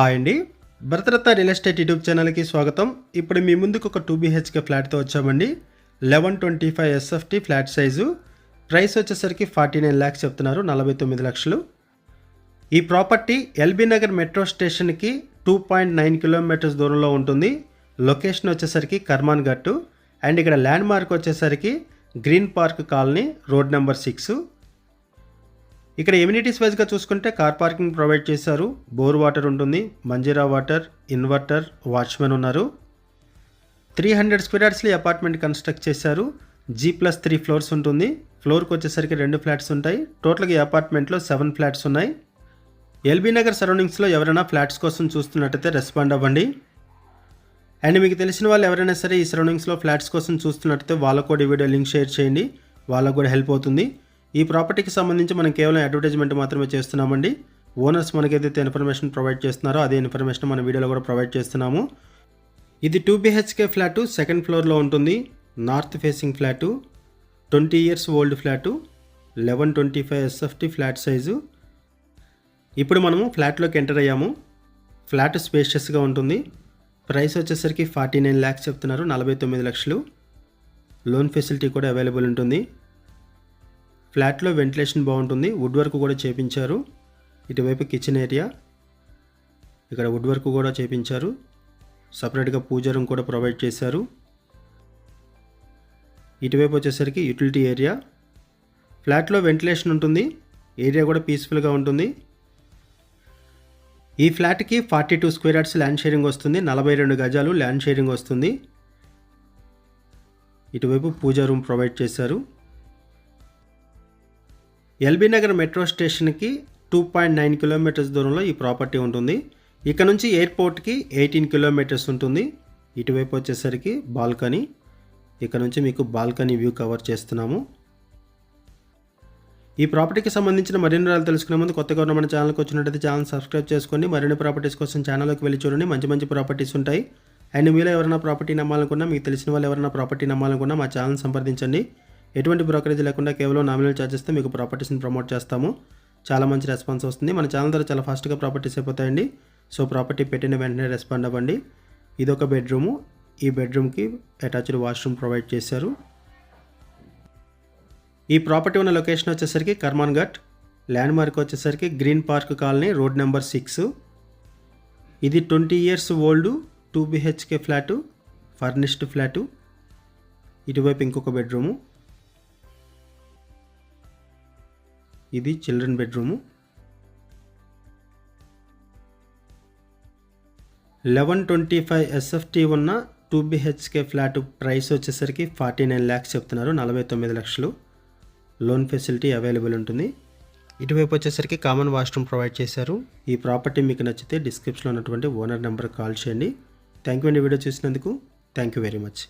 Hi అండి. Bharat Ratna real estate YouTube ఛానల్కి స్వాగతం. ఇప్పుడు మీ ముందుకు ఒక టూ బీహెచ్కే ఫ్లాట్తో వచ్చామండి. Eleven twenty five SFT flat size. Price వచ్చేసరికి ఫార్టీ నైన్ ల్యాక్స్ చెప్తున్నారు నలభై తొమ్మిది లక్షలు. ఈ ప్రాపర్టీ ఎల్బీ నగర్ మెట్రో స్టేషన్కి టూ పాయింట్ నైన్ కిలోమీటర్స్ దూరంలో ఉంటుంది. లొకేషన్ వచ్చేసరికి కర్మాన్ గట్టు అండ్ ఇక్కడ ల్యాండ్ మార్క్ వచ్చేసరికి green park colony road number six. ఇక్కడ ఎమ్యూనిటీస్ వైజ్గా చూసుకుంటే కార్ పార్కింగ్ ప్రొవైడ్ చేశారు. బోర్ వాటర్ ఉంటుంది. మంజీరా వాటర్ ఇన్వర్టర్ వాచ్మెన్ ఉన్నారు. త్రీ హండ్రెడ్ స్క్వేర్ యార్డ్స్లో అపార్ట్మెంట్ కన్స్ట్రక్ట్ చేశారు. జీ ప్లస్ త్రీ ఫ్లోర్స్ ఉంటుంది. ఫ్లోర్కి వచ్చేసరికి రెండు ఫ్లాట్స్ ఉంటాయి. టోటల్గా ఈ అపార్ట్మెంట్లో సెవెన్ ఫ్లాట్స్ ఉన్నాయి. ఎల్బీ నగర్ సరౌండింగ్స్లో ఎవరైనా ఫ్లాట్స్ కోసం చూస్తున్నట్టయితే రెస్పాండ్ అవ్వండి. అండ్ మీకు తెలిసిన వాళ్ళు ఎవరైనా సరే ఈ సరౌండింగ్స్లో ఫ్లాట్స్ కోసం చూస్తున్నట్టయితే వాళ్ళకు కూడా ఈ వీడియో లింక్ షేర్ చేయండి. వాళ్ళకు కూడా హెల్ప్ అవుతుంది. ఈ ప్రాపర్టీకి సంబంధించి మనం కేవలం అడ్వర్టైజ్మెంట్ మాత్రమే చేస్తున్నామండి. ఓనర్స్ మనకైతే ఇన్ఫర్మేషన్ ప్రొవైడ్ చేస్తున్నారో అదే ఇన్ఫర్మేషన్ మన వీడియోలో కూడా ప్రొవైడ్ చేస్తున్నాము. ఇది టూ బిహెచ్కే ఫ్లాటు సెకండ్ ఫ్లోర్లో ఉంటుంది. North facing flat twenty years old flat eleven twenty five SFT flat size ఇప్పుడు మనము ఫ్లాట్లోకి ఎంటర్ అయ్యాము. ఫ్లాట్ స్పేషియస్గా ఉంటుంది. ప్రైస్ వచ్చేసరికి ఫార్టీ నైన్ ల్యాక్స్ చెప్తున్నారు నలభై తొమ్మిది లక్షలు. లోన్ ఫెసిలిటీ కూడా అవైలబుల్ ఉంటుంది. ఫ్లాట్లో వెంటిలేషన్ బాగుంటుంది. వుడ్ వర్క్ కూడా చేపించారు. ఇటువైపు కిచెన్ ఏరియా. ఇక్కడ వుడ్ వర్క్ కూడా చేపించారు. సపరేట్గా పూజ రూమ్ కూడా ప్రొవైడ్ చేశారు. ఇటువైపు వచ్చేసరికి యూటిలిటీ ఏరియా. ఫ్లాట్లో వెంటిలేషన్ ఉంటుంది. ఏరియా కూడా పీస్ఫుల్గా ఉంటుంది. ఈ ఫ్లాట్కి forty two square yards land sharing వస్తుంది. నలభై రెండు గజాలు ల్యాండ్ షేరింగ్ వస్తుంది. ఇటువైపు పూజా రూమ్ ప్రొవైడ్ చేశారు. ఎల్బీ నగర్ మెట్రో స్టేషన్కి టూ పాయింట్ నైన్ కిలోమీటర్స్ దూరంలో ఈ ప్రాపర్టీ ఉంటుంది. ఇక్కడ నుంచి ఎయిర్పోర్ట్కి ఎయిటీన్ కిలోమీటర్స్ ఉంటుంది. ఇటువైపు వచ్చేసరికి బాల్కనీ. ఇక్కడ నుంచి మీకు బాల్కనీ వ్యూ కవర్ చేస్తున్నాము. ఈ ప్రాపర్టీకి సంబంధించిన మరిన్ని వివరాలు తెలుసుకునే ముందు కొత్తగా ఉన్న మన ఛానల్కి వచ్చినట్టయితే ఛానల్ సబ్స్క్రైబ్ చేసుకోండి మరిన్ని ప్రాపర్టీస్ కోసం ఛానల్లోకి వెళ్ళి చూడండి. మంచి మంచి ప్రాపర్టీస్ ఉంటాయి. అండ్ మీలో ఎవరైనా ప్రాపర్టీ నమ్మాలనుకున్నా మీకు తెలిసిన వాళ్ళు ఎవరైనా ప్రాపర్టీ నమ్మాలనుకున్నా మా ఛానల్ సంప్రదించండి. ఎటువంటి బ్రోకరేజ్ లేకుండా కేవలం నామినల్ ఛార్జెస్తో మీకు ప్రాపర్టీస్ని ప్రమోట్ చేస్తాము. చాలా మంచి రెస్పాన్స్ వస్తుంది. మన ఛానల్ ద్వారా చాలా ఫాస్ట్గా ప్రాపర్టీస్ అయిపోతాయండి. సో ప్రాపర్టీ పెట్టిన వెంటనే రెస్పాండ్ అవ్వండి. ఇది ఒక బెడ్రూము. ఈ బెడ్రూమ్కి అటాచ్డ్ వాష్రూమ్ ప్రొవైడ్ చేశారు. ఈ ప్రాపర్టీ ఉన్న లొకేషన్ వచ్చేసరికి కర్మాన్ ఘట్. ల్యాండ్ మార్క్ వచ్చేసరికి green park colony road number six. ఇది twenty years old two BHK flat furnished flat. ఇటువైపు ఇంకొక బెడ్రూము. ఇది children bedroom. Eleven twenty five SFT ఉన్న టూ బిహెచ్కే ఫ్లాట్ ప్రైస్ వచ్చేసరికి ఫార్టీ నైన్ ల్యాక్స్ చెప్తున్నారు నలభై తొమ్మిది లక్షలు. లోన్ ఫెసిలిటీ అవైలబుల్ ఉంటుంది. ఇటువైపు వచ్చేసరికి కామన్ వాష్రూమ్ ప్రొవైడ్ చేశారు. ఈ ప్రాపర్టీ మీకు నచ్చితే డిస్క్రిప్షన్లో ఉన్నటువంటి ఓనర్ నెంబర్ కాల్ చేయండి. థ్యాంక్ యూ అండి వీడియో చూసినందుకు. Thank you very much.